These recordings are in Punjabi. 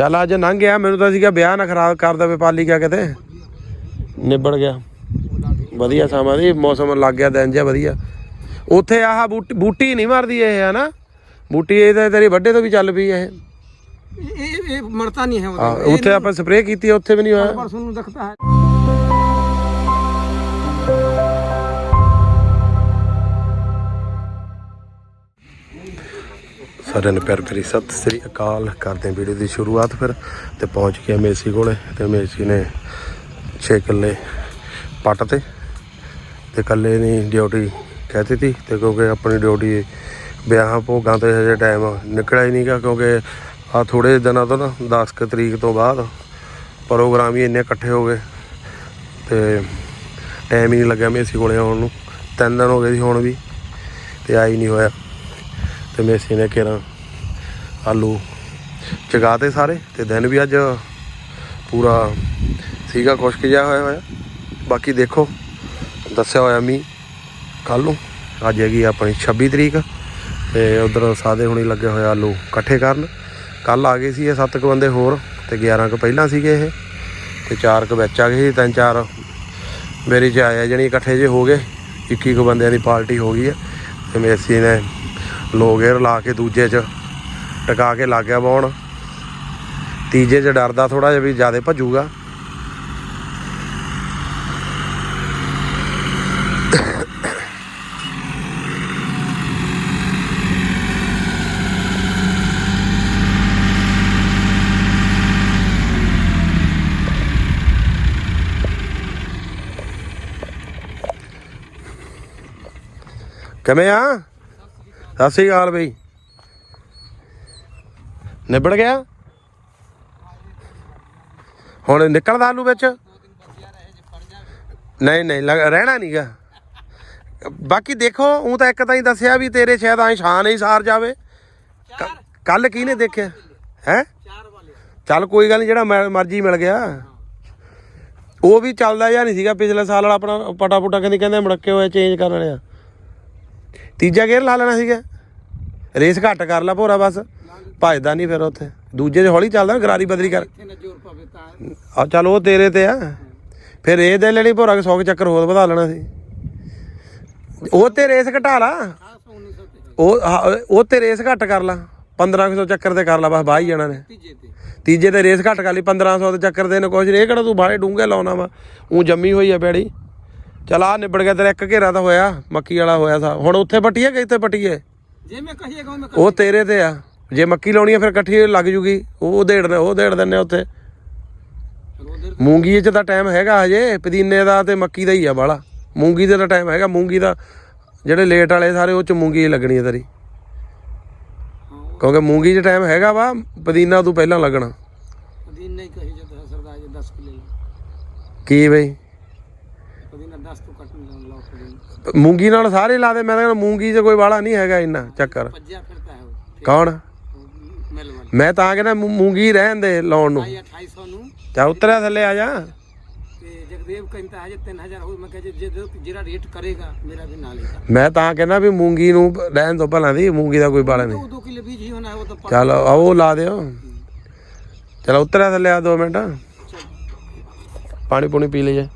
ਚੱਲ ਅੱਜ ਲੰਘ ਗਿਆ ਮੈਨੂੰ ਤਾਂ ਸੀਗਾ ਵਿਆਹ ਨਾ ਖਰਾਬ ਕਰ ਦੇਵੇ ਪਾਲੀਕਾ ਕਿਤੇ। ਨਿਬੜ ਗਿਆ। ਵਧੀਆ ਸਮਾਂ ਦੀ ਮੌਸਮ ਲੱਗ ਗਿਆ ਦਿਨ ਜਿਹਾ ਵਧੀਆ। ਉੱਥੇ ਆਹ ਬੂਟੀ ਨਹੀਂ ਮਰਦੀ ਇਹ ਹੈ ਨਾ ਬੂਟੀ ਇਹ ਤੇਰੀ ਵੱਡੇ ਤੋਂ ਵੀ ਚੱਲ ਪਈ ਇਹ। ਇਹ ਇਹ ਮਰਤਾ ਨਹੀਂ ਹੈ ਉੱਥੇ ਆਪਾਂ ਸਪਰੇਅ ਕੀਤੀ ਉੱਥੇ ਵੀ ਨਹੀਂ ਹੋਇਆ। ਪਰਸੋਂ ਨੂੰ ਦਿਖਦਾ ਹੈ। ਸਾਰਿਆਂ ਨੂੰ ਪਿਆਰ ਭਰੀ ਸਤਿ ਸ੍ਰੀ ਅਕਾਲ। ਕਰਦੇ ਹਾਂ ਵੀਡੀਓ ਦੀ ਸ਼ੁਰੂਆਤ ਫਿਰ ਤੇ ਪਹੁੰਚ ਗਏ ਮੇਸੀ ਕੋਲੇ ਤੇ ਮੇਸੀ ਨੇ 6 ਕਿੱਲੇ ਪੱਟ ਤੇ ਤੇ ਕੱਲੇ ਨਹੀਂ ਡਿਊਟੀ ਕਹਤੀ ਤੀ ਤੇ ਕਿਉਂਕਿ ਆਪਣੀ ਡਿਊਟੀ ਵਿਆਹਾਂ ਭੋਗਾਂ ਤੇ ਹਜੇ ਟਾਈਮ ਨਿਕਲਿਆ ਹੀ ਨਹੀਂਗਾ ਕਿਉਂਕਿ ਆ ਥੋੜੇ ਦਿਨਾਂ ਤੋਂ ਨਾ 10 ਕਿ ਤਰੀਕ ਤੋਂ ਬਾਅਦ ਪ੍ਰੋਗਰਾਮ ਹੀ ਇੰਨੇ ਇਕੱਠੇ ਹੋ ਗਏ ਤੇ ਟਾਈਮ ਹੀ ਨਹੀਂ ਲੱਗਿਆ ਮੇਸੀ ਕੋਲੇ ਆਉਣ ਨੂੰ। ਤਿੰਨ ਦਿਨ ਹੋ ਗਏ ਸੀ ਹੁਣ ਵੀ ਤੇ ਆਈ ਨਹੀਂ ਹੋਇਆ। ਤੇ ਮੇਸੀ ਨੇ ਕਿਰਾਂ ਆਲੂ ਚਗਾਤੇ ਸਾਰੇ ਤੇ ਦਿਨ ਵੀ ਅੱਜ ਪੂਰਾ ਸੀਗਾ ਖੁਸ਼ਕ ਜਿਹਾ ਹੋਇਆ ਹੋਇਆ। ਬਾਕੀ ਦੇਖੋ, ਦੱਸਿਆ ਹੋਇਆ ਮੀ ਕੱਲ ਨੂੰ। ਅੱਜ ਹੈਗੀ ਆਪਣੀ 26 ਤਰੀਕ ਤੇ ਉਧਰ ਸਾਦੇ ਹੁਣੀ ਲੱਗੇ ਹੋਇਆ ਆਲੂ ਇਕੱਠੇ ਕਰਨ। ਕੱਲ ਆ ਗਏ ਸੀ ਇਹ ਸੱਤ ਕੁ ਬੰਦੇ ਹੋਰ ਤੇ 11 ਕੁ ਪਹਿਲਾਂ ਸੀਗੇ ਇਹ। ਤੇ ਚਾਰ ਕੁ ਵਿੱਚ ਆ ਗਏ ਸੀ, ਤਿੰਨ ਚਾਰ ਮੇਰੀ ਚ ਆਇਆ ਜਣੀ ਇਕੱਠੇ ਜੇ ਹੋ ਗਏ। 21 ਕੁ ਬੰਦਿਆਂ ਦੀ ਪਾਰਟੀ ਹੋ ਗਈ ਹੈ। ਤੇ ਮੇਸੀ ਨੇ ਲੋ ਗੇਅਰ ਲਾ ਕੇ ਦੂਜੇ 'ਚ ਟਿਕਾ ਕੇ ਲੱਗ ਗਿਆ ਬੌਣ ਤੀਜੇ 'ਚ ਡਰਦਾ ਥੋੜਾ ਜਿਹਾ ਵੀ ਜ਼ਿਆਦਾ ਭੱਜੂਗਾ। ਕਿਵੇਂ ਆ? ਸਤਿ ਸ੍ਰੀ ਅਕਾਲ ਬਈ। ਨਿਬੜ ਗਿਆ? ਹੁਣ ਨਿਕਲਦਾ ਆਲੂ ਵਿੱਚ? ਨਹੀਂ ਨਹੀਂ ਰਹਿਣਾ ਨਹੀਂਗਾ ਬਾਕੀ ਦੇਖੋ ਉਹ ਤਾਂ ਇੱਕ ਤਾਂ ਹੀ ਦੱਸਿਆ ਵੀ ਤੇਰੇ ਸ਼ਾਇਦ ਐ ਸ਼ਾਨ ਨਹੀਂ ਸਾਰ ਜਾਵੇ। ਕੱਲ ਨੇ ਦੇਖਿਆ? ਹੈ? ਚੱਲ ਕੋਈ ਗੱਲ ਨਹੀਂ ਜਿਹੜਾ ਮਰਜ਼ੀ ਮਿਲ ਗਿਆ। ਉਹ ਵੀ ਚੱਲਦਾ ਜਾਂ ਨਹੀਂ ਸੀਗਾ ਪਿਛਲੇ ਸਾਲ ਵਾਲਾ ਆਪਣਾ ਪਟਾ ਪੁਟਾ ਕਹਿੰਦੇ ਕਹਿੰਦੇ ਮੜਕੇ ਹੋਇਆ ਚੇਂਜ ਕਰ ਲਿਆ ਤੀਜਾ ਗੇਅਰ ਲਾ ਲੈਣਾ ਸੀਗਾ। ਰੇਸ ਘੱਟ ਕਰ ਲਾ ਭੋਰਾ ਬਸ। ਭਜਦਾ ਨਹੀਂ ਫਿਰ ਉੱਥੇ। ਦੂਜੇ 'ਚ ਹੌਲੀ ਚੱਲਦਾ ਗਰਾਰੀ ਬਦਲੀ ਕਰ। ਆ ਚੱਲ ਉਹ ਤੇਰੇ ਤੇ ਆ। ਫਿਰ ਇਹ ਦੇ ਲੈਣੀ ਭੋਰਾ ਕੇ 100 ਚੱਕਰ ਹੋਰ ਵਧਾ ਲੈਣਾ ਸੀ। ਉਹ ਤੇ ਰੇਸ ਘਟਾ ਲਾ। ਉਹ ਉਹ ਤੇ ਰੇਸ ਘੱਟ ਕਰ ਲਾ। 1500 ਚੱਕਰ ਤੇ ਕਰ ਲਾ ਬਸ ਬਾਹਰ ਹੀ ਜਾਣਾ ਨੇ। ਤੀਜੇ ਤੇ। ਰੇਸ ਘੱਟ ਕਰ ਲਈ 1500 ਦੇ ਚੱਕਰ ਦੇ ਨੇ। ਕੁਝ ਇਹ ਕਿਹੜਾ ਤੂੰ ਬਾਹਰ ਡੂੰਗੇ ਲਾਉਣਾ ਵਾ। ਉਹ ਜੰਮੀ ਹੋਈ ਆ ਬੈੜੀ। ਚਲ ਆ ਨਿਬੜ ਗਿਆ ਤੇਰਾ ਇੱਕ ਘੇਰਾ ਤਾਂ ਹੋਇਆ ਮੱਕੀ ਵਾਲਾ ਹੋਇਆ ਸਾ ਹੁਣ ਉੱਥੇ ਪੱਟੀ ਹੈ ਕਿ ਪੱਟੀ ਹੈ? ਜੇ ਮੈਂ ਕਹੀਏ ਕਹੂੰ ਮੈਂ ਉਹ ਤੇਰੇ ਤੇ ਆ। ਜੇ ਮੱਕੀ ਲਾਉਣੀ ਆ ਫਿਰ ਇਕੱਠੀ ਲੱਗ ਜੂਗੀ। ਉਹ ਦੇੜਨੇ ਉਹ ਦੇੜ ਦਿੰਨੇ ਉੱਥੇ। ਮੂੰਗੀ 'ਚ ਤਾਂ ਟਾਈਮ ਹੈਗਾ ਹਜੇ ਪੁਦੀਨੇ ਦਾ ਤੇ ਮੱਕੀ ਦਾ ਹੀ ਆ ਬਾਲਾ। ਮੂੰਗੀ ਦਾ ਤਾਂ ਟਾਈਮ ਹੈਗਾ ਮੂੰਗੀ ਦਾ ਜਿਹੜੇ ਲੇਟ ਵਾਲੇ ਸਾਰੇ ਉਹ 'ਚ ਮੂੰਗੀ ਲੱਗਣੀ ਹੈ ਤੇਰੀ ਕਿਉਂਕਿ ਮੂੰਗੀ 'ਚ ਟਾਈਮ ਹੈਗਾ ਵਾ ਪੁਦੀਨਾ ਤੂੰ ਪਹਿਲਾਂ ਲੱਗਣਾ। ਪੁਦੀਨਾ ਕਹੀ ਜਾਂਦਾ ਸਰਦਾਰ ਜੀ 10 ਕਿਲੋ। ਕੀ ਬਈ? ਮੂੰਗੀ ਨਾਲ ਸਾਰੇ ਲਾ ਦੇ ਮੈਂ ਤਾਂ ਕਹਿੰਦਾ ਮੂੰਗੀ 'ਚ ਕੋਈ ਵਾਲਾ ਨਹੀਂ ਹੈਗਾ ਇੰਨਾ ਚੱਕਰ। ਕੌਣ? ਮੈਂ ਤਾਂ ਕਹਿੰਦਾ ਮੂੰਗੀ ਰਹਿਣ ਦੇ ਲਾਉਣ ਨੂੰ। 2800 ਉਤਰਿਆ ਥੱਲੇ ਆ ਜਾ। ਮੈਂ ਤਾਂ ਕਹਿੰਦਾ ਵੀ ਮੂੰਗੀ ਨੂੰ ਰਹਿਣ ਤੋਂ ਭਲਾ ਦੀ ਮੂੰਗੀ ਦਾ ਕੋਈ ਬਾਲਾ नहीं ਚਲੋ ਆਓ ਲਾ ਦਿਓ। ਚਲ ਉਤਰਿਆ ਥੱਲੇ ਆ ਦੋ ਮਿੰਟ। ਪਾਣੀ ਪੂਣੀ ਪੀ ਲਈਏ।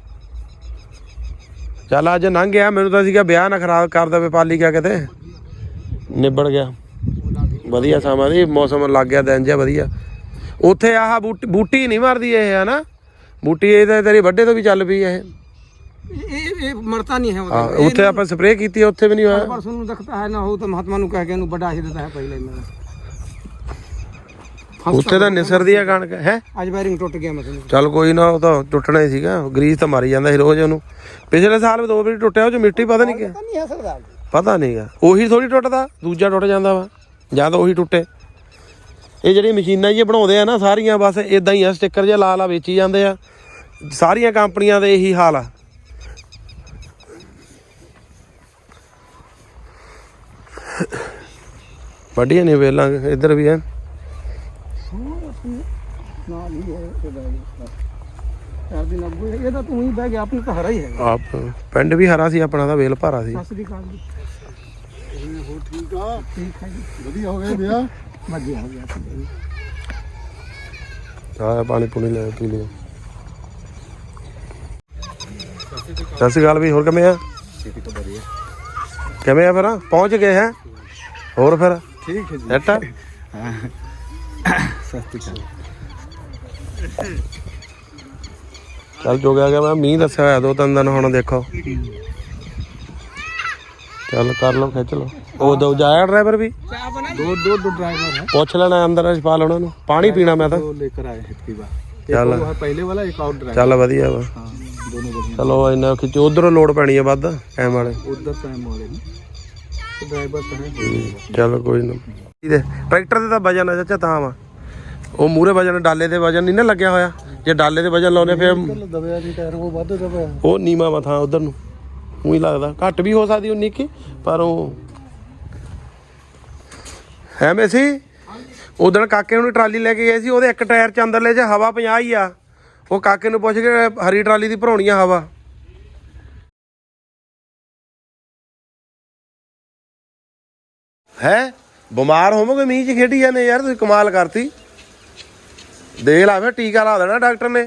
ਚੱਲ ਅੱਜ ਲੰਘ ਗਿਆ ਮੈਨੂੰ ਤਾਂ ਸੀਗਾ ਵਿਆਹ ਨਾ ਖਰਾਬ ਕਰ ਦੇਵੇ ਪਾਲਿਕਾ ਕਿਤੇ। ਨਿਬੜ ਗਿਆ। ਵਧੀਆ ਸਮਾਂ ਦੀ ਮੌਸਮ ਲੱਗ ਗਿਆ ਦਿਨ ਜਿਹਾ ਵਧੀਆ। ਉੱਥੇ ਆਹ ਬੂਟੀ ਨਹੀਂ ਮਰਦੀ ਇਹ ਹੈ ਨਾ ਬੂਟੀ ਇਹ ਤਾਂ ਤੇਰੀ ਵੱਡੇ ਤੋਂ ਵੀ ਚੱਲ ਪਈ ਇਹ। ਇਹ ਮਰਤਾ ਨਹੀਂ ਹੈ ਉੱਥੇ ਆਪਾਂ ਸਪਰੇਅ ਕੀਤੀ ਉੱਥੇ ਵੀ ਨਹੀਂ ਹੋਇਆ। ਪਰਸੋਂ ਨੂੰ ਦਿਖਦਾ ਹੈ ਨਾ ਹੋ ਤਾਂ ਮਹਾਤਮਾ ਨੂੰ ਕਹਿ ਕੇ ਇਹਨੂੰ ਵੱਡਾ ਹੀ ਦਿੰਦਾ ਹੈ ਉੱਥੇ ਤਾਂ ਨਿਸਰ ਦੀ ਆ ਕਣਕ ਹੈ? ਅੱਜ ਵਾਇਰਿੰਗ ਟੁੱਟ ਗਿਆ ਮਤਲਬ। ਚੱਲ ਕੋਈ ਨਾ ਉਹ ਤਾਂ ਟੁੱਟਣਾ ਹੀ ਸੀਗਾ। ਗਰੀਸ ਤਾਂ ਮਾਰੀ ਜਾਂਦਾ ਸੀ ਰੋਜ਼ ਉਹਨੂੰ। ਪਿਛਲੇ ਸਾਲ ਵੀ ਦੋ ਵਾਰੀ ਟੁੱਟਿਆ ਉਹ ਚ ਮਿੱਟੀ ਪਤਾ ਨਹੀਂ ਪਤਾ ਨਹੀਂ ਹੈ ਸਕਦਾ ਪਤਾ ਨਹੀਂਗਾ ਉਹੀ ਥੋੜੀ ਟੁੱਟਦਾ ਦੂਜਾ ਟੁੱਟ ਜਾਂਦਾ ਵਾ। ਜਾਂ ਤਾਂ ਉਹੀ ਟੁੱਟੇ। ਇਹ ਜਿਹੜੀ ਮਸ਼ੀਨਾਂ ਜੀ ਬਣਾਉਂਦੇ ਆ ਨਾ ਸਾਰੀਆਂ ਬਸ ਇਦਾਂ ਹੀ ਆ ਸਟicker ਜਿਹਾ ਲਾ ਲਾ ਵੇਚੀ ਜਾਂਦੇ ਆ। ਸਾਰੀਆਂ ਕੰਪਨੀਆਂ ਦੇ ਇਹੀ ਹਾਲ ਆ। ਵੱਡੀਆਂ ਨੇ ਵੇਲਾਂ ਇੱਧਰ ਵੀ ਐ ਪਿੰਡ ਵੀ ਹਰਾ ਸੀ ਆਪਣਾ ਤਾਂ ਵੇਲ ਭਾਰਾ ਸੀ। ਸਤਿ ਸ੍ਰੀ ਅਕਾਲ ਪਾਣੀ ਪੁਣੀ ਲੈ ਪੀ ਲਿਓ। ਸਤਿ ਸ੍ਰੀ ਵੀ ਹੋਰ ਕਿਵੇਂ ਆ? ਕਿਵੇਂ ਆ ਫਿਰ? ਪਹੁੰਚ ਗਏ ਹੈ? ਹੋਰ ਫਿਰ? ਠੀਕ ਹੈ ਜੀ। ਸੈਟ ਆ? ਸਤਿ ਸ੍ਰੀ ਅਕਾਲ। ਚੱਲ ਜੋਗ ਆ ਗਿਆ ਮੈਂ ਮੀਂਹ ਦੱਸਿਆ ਹੋਇਆ ਦੋ ਤਿੰਨ ਦਿਨ ਹੁਣ ਦੇਖੋ। ਚੱਲ ਕਰ ਲਓ ਖਿੱਚ ਲਓ। ਉਹ ਦੋ ਜਾਇਆ ਡਰਾਈਵਰ ਵੀ? ਦੋ ਦੋ ਦੋ ਡਰਾਈਵਰ ਪੁੱਛ ਲੈਣਾ ਅੰਦਰ ਅਸ਼ਪਾਲ ਉਹਨਾਂ। ਨੂੰ ਪਾਣੀ ਪੀਣਾ ਮੈਂ ਤਾਂ। ਚੱਲ। ਪਹਿਲੇ ਵਾਲਾ ਇੱਕ ਆਊਟ ਡਰਾਈਵਰ। ਚੱਲ ਵਧੀਆ ਵਾ। ਚਲੋ ਇਹਨਾਂ ਖਿੱਚ। ਉਧਰੋਂ ਲੋਡ ਪੈਣੀ ਆ ਵੱਧ ਟਾਈਮ ਵਾਲੇ। ਉਧਰ ਟਾਈਮ ਵਾਲੇ ਡਰਾਈਵਰ ਤਾਂ ਹੈ। ਚਲੋ ਕੋਈ ਨਾ। ਟਰੈਕਟਰ ਤੇ ਤਾਂ ਵਜਨ ਆ ਚਾਚਾ ਤਾਂ ਵਾ। ਉਹ ਮੂਰੇ ਵਜਨ ਡਾਲੇ ਦੇ ਵਜਨ ਨਹੀਂ ਨਾ ਲੱਗਿਆ ਹੋਇਆ। ਜੇ ਡਾਲੇ ਦੇ ਵਜਨ ਲਾਉਨੇ ਫਿਰ ਉਹ ਨੀਮਾ ਮਥਾ ਉਧਰ ਨੂੰ। ਉਹੀ ਲੱਗਦਾ। ਘੱਟ ਵੀ ਹੋ ਸਕਦੀ 19 ਕੀ ਪਰ ਉਹ ਹੈ ਮੈਸੀ? ਉਦੋਂ ਕਾਕੇ ਨੂੰ ਟਰਾਲੀ ਲੈ ਕੇ ਗਏ ਸੀ ਉਹਦੇ ਇੱਕ ਟਾਇਰ ਚ ਅੰਦਰਲੇ ਚ ਹਵਾ 50 ਹੀ ਆ। ਉਹ ਕਾਕੇ ਨੂੰ ਪੁੱਛ ਕੇ ਹਰੀ ਟਰਾਲੀ ਦੀ ਭਰਾਉਣੀ ਆ ਹਵਾ। ਹੈ? ਬਿਮਾਰ ਹੋਵੋਗੇ ਮੀਂਹ ਚ ਖੇਡੀ ਜਾਂਦੇ ਯਾਰ ਤੁਸੀਂ ਕਮਾਲ ਕਰਤੀ। ਦੇਖ ਲਾ ਫਿਰ ਟੀਕਾ ਲਾ ਦੇਣਾ ਡਾਕਟਰ ਨੇ।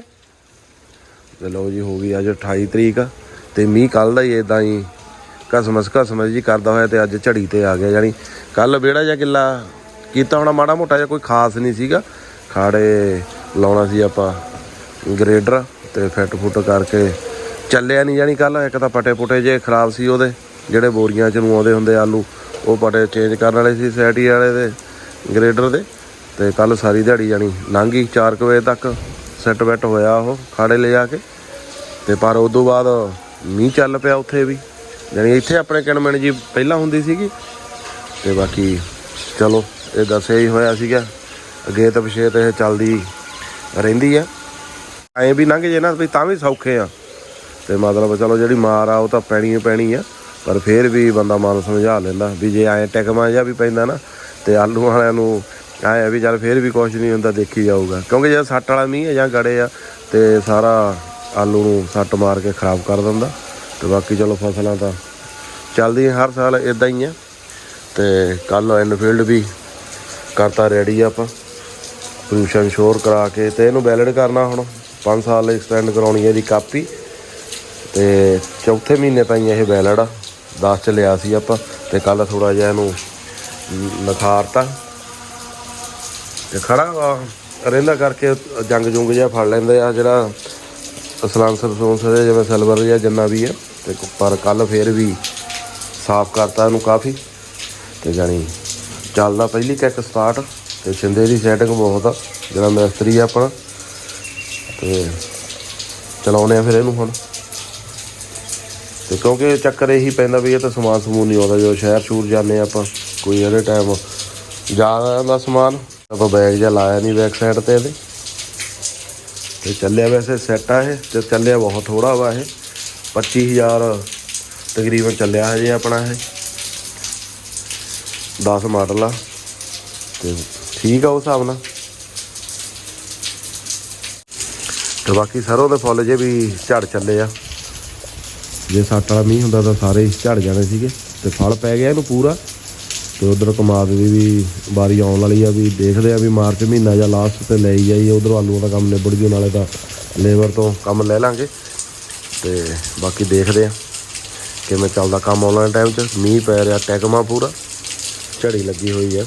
ਤੇ ਲਓ ਜੀ, ਹੋ ਗਈ ਅੱਜ 28 ਤਰੀਕ ਤੇ ਮੀਂਹ ਕੱਲ ਦਾ ਹੀ ਇਦਾਂ ਹੀ ਕਸਮਸ ਕਸਮਸ ਜੀ ਕਰਦਾ ਹੋਇਆ ਤੇ ਅੱਜ ਝੜੀ ਤੇ ਆ ਗਿਆ। ਯਾਨੀ ਕੱਲ ਵਿਹੜਾ ਜਾਂ ਕਿੱਲਾ ਕੀਤਾ ਹੋਣਾ ਮਾੜਾ ਮੋਟਾ ਜਿਹਾ, ਕੋਈ ਖਾਸ ਨਹੀਂ ਸੀਗਾ। ਖਾੜੇ ਲਾਉਣਾ ਸੀ ਆਪਾਂ ਗ੍ਰੇਡਰ ਤੇ ਫਿੱਟ ਫੁੱਟ ਕਰਕੇ ਚੱਲਿਆ ਨਹੀਂ। ਯਾਨੀ ਕੱਲ ਇੱਕ ਤਾਂ ਪਟੇ ਪੁਟੇ ਜੇ ਖਰਾਬ ਸੀ ਉਹਦੇ, ਜਿਹੜੇ ਬੋਰੀਆਂ ਚ ਨੂੰ ਆਉਂਦੇ ਹੁੰਦੇ ਆਲੂ, ਉਹ ਪਟੇ ਚੇਂਜ ਕਰਨ ਵਾਲੇ ਸੀ, ਸੈਟੀ ਵਾਲੇ ਦੇ, ਗ੍ਰੇਡਰ ਦੇ। ਤੇ ਕੱਲ ਸਾਰੀ ਦਿਹਾੜੀ ਜਾਣੀ ਲੰਘ ਗਈ 4 ਵਜੇ ਤੱਕ ਸੈੱਟ ਬੈਟ ਹੋਇਆ ਉਹ ਖਾੜੇ ਲੈ ਜਾ ਕੇ। ਤੇ ਪਰ ਉਸ ਤੋਂ ਬਾਅਦ ਮੀਂਹ ਚੱਲ ਪਿਆ ਉੱਥੇ ਵੀ। ਜਾਣੀ ਇੱਥੇ ਆਪਣੇ ਕਿਣਮਣ ਜੀ ਪਹਿਲਾਂ ਹੁੰਦੀ ਸੀਗੀ। ਤੇ ਬਾਕੀ ਚਲੋ, ਇਹ ਦੱਸਿਆ ਹੀ ਹੋਇਆ ਸੀਗਾ। ਅੱਗੇ ਤਾਂ ਪਿਛੇ ਤੇ ਇਹ ਚੱਲਦੀ ਰਹਿੰਦੀ ਆ। ਐਂ ਵੀ ਲੰਘ ਜੇ ਨਾ ਵੀ ਤਾਂ ਵੀ ਸੌਖੇ ਆ। ਤੇ ਮਤਲਬ ਚਲੋ ਜਿਹੜੀ ਮਾਰ ਆ ਉਹ ਤਾਂ ਪੈਣੀ ਹੀ ਪੈਣੀ ਆ। ਪਰ ਫੇਰ ਵੀ ਬੰਦਾ ਮਨ ਸਮਝਾ ਲੈਂਦਾ ਵੀ ਜੇ ਐਂ ਟਿਕਮਾ ਜਿਹਾ ਵੀ ਪੈਂਦਾ ਨਾ, ਤੇ ਆਲੂ ਵਾਲਿਆਂ ਨੂੰ ਐਂ ਵੀ ਚੱਲ ਫੇਰ ਵੀ ਕੁਝ ਨਹੀਂ ਹੁੰਦਾ, ਦੇਖੀ ਜਾਊਗਾ। ਕਿਉਂਕਿ ਜੇ ਸੱਟ ਵਾਲਾ ਮੀਂਹ ਹੈ ਜਾਂ ਗੜੇ ਆ, ਤੇ ਸਾਰਾ ਆਲੂ ਨੂੰ ਸੱਟ ਮਾਰ ਕੇ ਖਰਾਬ ਕਰ ਦਿੰਦਾ। ਤੇ ਬਾਕੀ ਚਲੋ ਫਸਲਾਂ ਤਾਂ ਚੱਲਦੀਆਂ ਹਰ ਸਾਲ ਇਦਾਂ ਹੀ ਆ। ਤੇ ਕੱਲ ਐਨਫੀਲਡ ਵੀ ਕਰਤਾ ਰੈਡੀ ਆਪਾਂ। ਪੋਲੂਸ਼ਨ ਸ਼ੋਰ ਕਰਾ ਕੇ ਤੇ ਇਹਨੂੰ ਵੈਲਿਡ ਕਰਨਾ ਹੁਣ। 5 ਸਾਲ ਲਈ ਐਕਸਟੈਂਡ ਕਰਾਉਣੀ ਹੈ ਦੀ ਕਾਪੀ। ਤੇ ਚੌਥੇ ਮਹੀਨੇ ਤਾਈਂ ਇਹ ਵੈਲਿਡ ਆ। 10 ਚ ਲਿਆ ਸੀ ਆਪਾਂ, ਤੇ ਕੱਲ ਥੋੜਾ ਜਿਹਾ ਇਹਨੂੰ ਨਖਾਰਤਾ। ਤੇ ਖੜਾ ਵਾ, ਰਹਿੰਦਾ ਕਰਕੇ ਜੰਗ ਜੁੰਗ ਜਿਹਾ ਫੜ ਲੈਂਦੇ ਆ ਜਿਹੜਾ ਸਲਾਂਸਰ ਸੂੰਸਰ ਜਿਵੇਂ ਸਿਲਵਰ ਜਾਂ ਜਿੰਨਾ ਵੀ ਆ ਤੇ ਪਰ ਕੱਲ ਫੇਰ ਵੀ ਸਾਫ਼ ਕਰਤਾ ਇਹਨੂੰ ਕਾਫੀ। ਤੇ ਜਾਣੀ ਚੱਲਦਾ ਪਹਿਲੀ ਕਿੱਕ ਸਟਾਰਟ ਤੇ ਛਿੰਦੇ ਦੀ ਸੈਟਿੰਗ ਬਹੁਤ ਆ ਜਿਹੜਾ ਮਿਸਤਰੀ ਆ ਆਪਣਾ। ਤੇ ਚਲਾਉਨੇ ਆ ਫਿਰ ਇਹਨੂੰ ਹੁਣ। ਤੇ ਕਿਉਂਕਿ ਚੱਕਰ ਇਹੀ ਪੈਂਦਾ ਵੀ ਇਹ ਤਾਂ ਸਮਾਨ ਸਮੂਨ ਨਹੀਂ ਆਉਂਦਾ ਜਦੋਂ ਸ਼ਹਿਰ ਸ਼ੂਰ ਜਾਂਦੇ ਆ ਆਪਾਂ ਕੋਈ ਇਹਦੇ ਟਾਈਮ ਜ਼ਿਆਦਾ ਦਾ ਸਮਾਨ ਆਪਾਂ ਬੈਗ ਜਿਹਾ ਲਾਇਆ ਨਹੀਂ ਬੈਕ ਸਾਈਡ ਤੇ ਇਹਦੇ। ਤੇ ਚੱਲਿਆ ਵੈਸੇ ਸੈੱਟ ਆ ਇਹ, ਤੇ ਚੱਲਿਆ ਬਹੁਤ ਥੋੜਾ ਵਾ ਇਹ। 25000 ਤਕਰੀਬਨ ਚੱਲਿਆ ਹਜੇ ਆਪਣਾ ਇਹ। 10 ਮਾਡਲ ਆ। ਤੇ ਠੀਕ ਆ ਉਸ ਹਿਸਾਬ ਨਾਲ। ਤੇ ਬਾਕੀ ਸਰੋਂ ਦੇ ਫੁੱਲ ਜੇ ਵੀ ਝੜ ਚੱਲੇ ਆ। ਜੇ ਸੱਟ ਵਾਲਾ ਮੀਂਹ ਹੁੰਦਾ ਤਾਂ ਸਾਰੇ ਝੜ ਜਾਣੇ ਸੀਗੇ। ਤੇ ਫਲ ਪੈ ਗਿਆ ਇਹਨੂੰ ਪੂਰਾ। ਤੇ ਉਧਰ ਕਮਾਦ ਦੀ ਵੀ ਵਾਰੀ ਆਉਣ ਵਾਲੀ ਆ, ਵੀ ਦੇਖਦੇ ਆ ਵੀ ਮਾਰਚ ਮਹੀਨਾ ਜਾਂ ਲਾਸਟ ਤੇ ਲੈ ਹੀ ਜਾਈਏ ਉਧਰ ਆਲੂਆਂ ਦਾ ਕੰਮ ਨਿਬੜ ਜੂ, ਨਾਲੇ ਤਾਂ ਲੇਬਰ ਤੋਂ ਕੰਮ ਲੈ ਲਾਂਗੇ। ਤੇ ਬਾਕੀ ਦੇਖਦੇ ਆ ਕਿਵੇਂ ਚੱਲਦਾ ਕੰਮ ਆਉਣ ਵਾਲੇ ਟਾਈਮ 'ਚ। ਮੀਂਹ ਪੈ ਰਿਹਾ ਟੈਕਮਾ ਪੂਰਾ, ਝੜੀ ਲੱਗੀ ਹੋਈ ਆ।